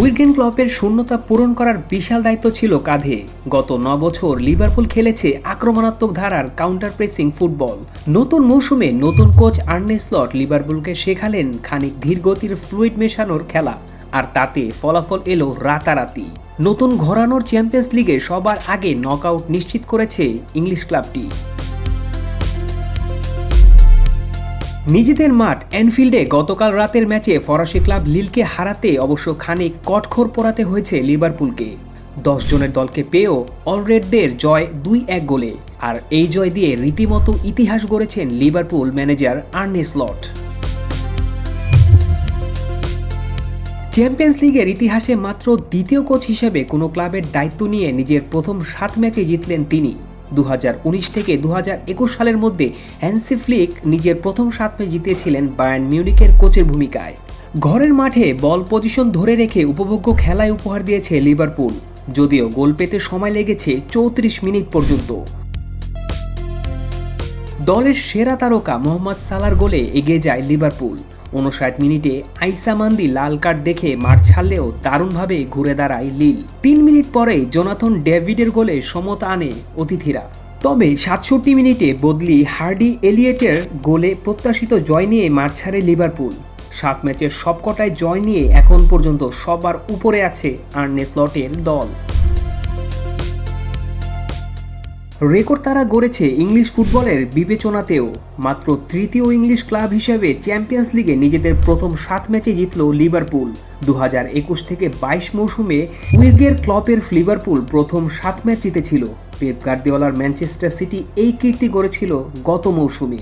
উইর্গেন ক্লপের শূন্যতা পূরণ করার বিশাল দায়িত্ব ছিল কাঁধে। গত ন বছর লিভারপুল খেলেছে আক্রমণাত্মক ধারার কাউন্টার প্রেসিং ফুটবল নতুন মৌসুমে নতুন কোচ আর্নে স্লট লিভারপুলকে শেখালেন খানিক ধীরগতির ফ্লুইড মেশানোর খেলা, আর তাতে ফলাফল এলো রাতারাতি। নতুন ঘোরানোর চ্যাম্পিয়ন্স লিগে সবার আগে নকআউট নিশ্চিত করেছে ইংলিশ ক্লাবটি। নিজেদের মাঠ অ্যানফিল্ডে গতকাল রাতের ম্যাচে ফরাসি ক্লাব লিলকে হারাতে অবশ্য খানিক কটখোর পোড়াতে হয়েছে লিভারপুলকে। দশ জনের দলকে পেয়েও অলরেডদের জয় দুই এক গোলে। আর এই জয় দিয়ে রীতিমতো ইতিহাস গড়েছেন Liverpool manager Arne Slot. Champions লিগের ইতিহাসে মাত্র দ্বিতীয় কোচ হিসেবে কোনো ক্লাবের দায়িত্ব নিয়ে নিজের প্রথম সাত ম্যাচে জিতলেন তিনি। দু হাজার উনিশ থেকে দু হাজার একুশ সালের মধ্যে হ্যান্সি ফ্লিক নিজের প্রথম সাত ম্যাচ জিতেছিলেন বায়ার্ন মিউনিকের কোচের ভূমিকায়। ঘরের মাঠে বল পজিশন ধরে রেখে উপভোগ্য খেলায় উপহার দিয়েছে লিভারপুল, যদিও গোল পেতে সময় লেগেছে চৌত্রিশ মিনিট পর্যন্ত। দলের সেরা তারকা মোহাম্মদ সালার গোলে এগিয়ে যায় লিভারপুল। উনষাট মিনিটে আইসামান্দি লাল কার্ড দেখে মাঠ ছাড়লেও দারুণভাবে ঘুরে দাঁড়ায় লিল। তিন মিনিট পরে জোনাথন ডেভিডের গোলে সমতা আনে অতিথিরা। তবে সাতষট্টি মিনিটে বদলি হার্ডি এলিয়েটের গোলে প্রত্যাশিত জয় নিয়ে মাঠ ছাড়ে লিভারপুল। সাত ম্যাচের সবকটায় জয় নিয়ে এখন পর্যন্ত সবার উপরে আছে আর্নে স্লটের দল। রেকর্ড তারা গড়েছে ইংলিশ ফুটবলের বিবেচনাতেও। মাত্র তৃতীয় ইংলিশ ক্লাব হিসেবে চ্যাম্পিয়ন্স লিগে নিজেদের প্রথম সাত ম্যাচে জিতল লিভারপুল। দু হাজার একুশ থেকে বাইশ মৌসুমে উইগের ক্লপের লিভারপুল প্রথম সাত ম্যাচ জিতেছিল। পেপ গার্দিওলার ম্যানচেস্টার সিটি এই কীর্তি গড়েছিল গত মৌসুমে।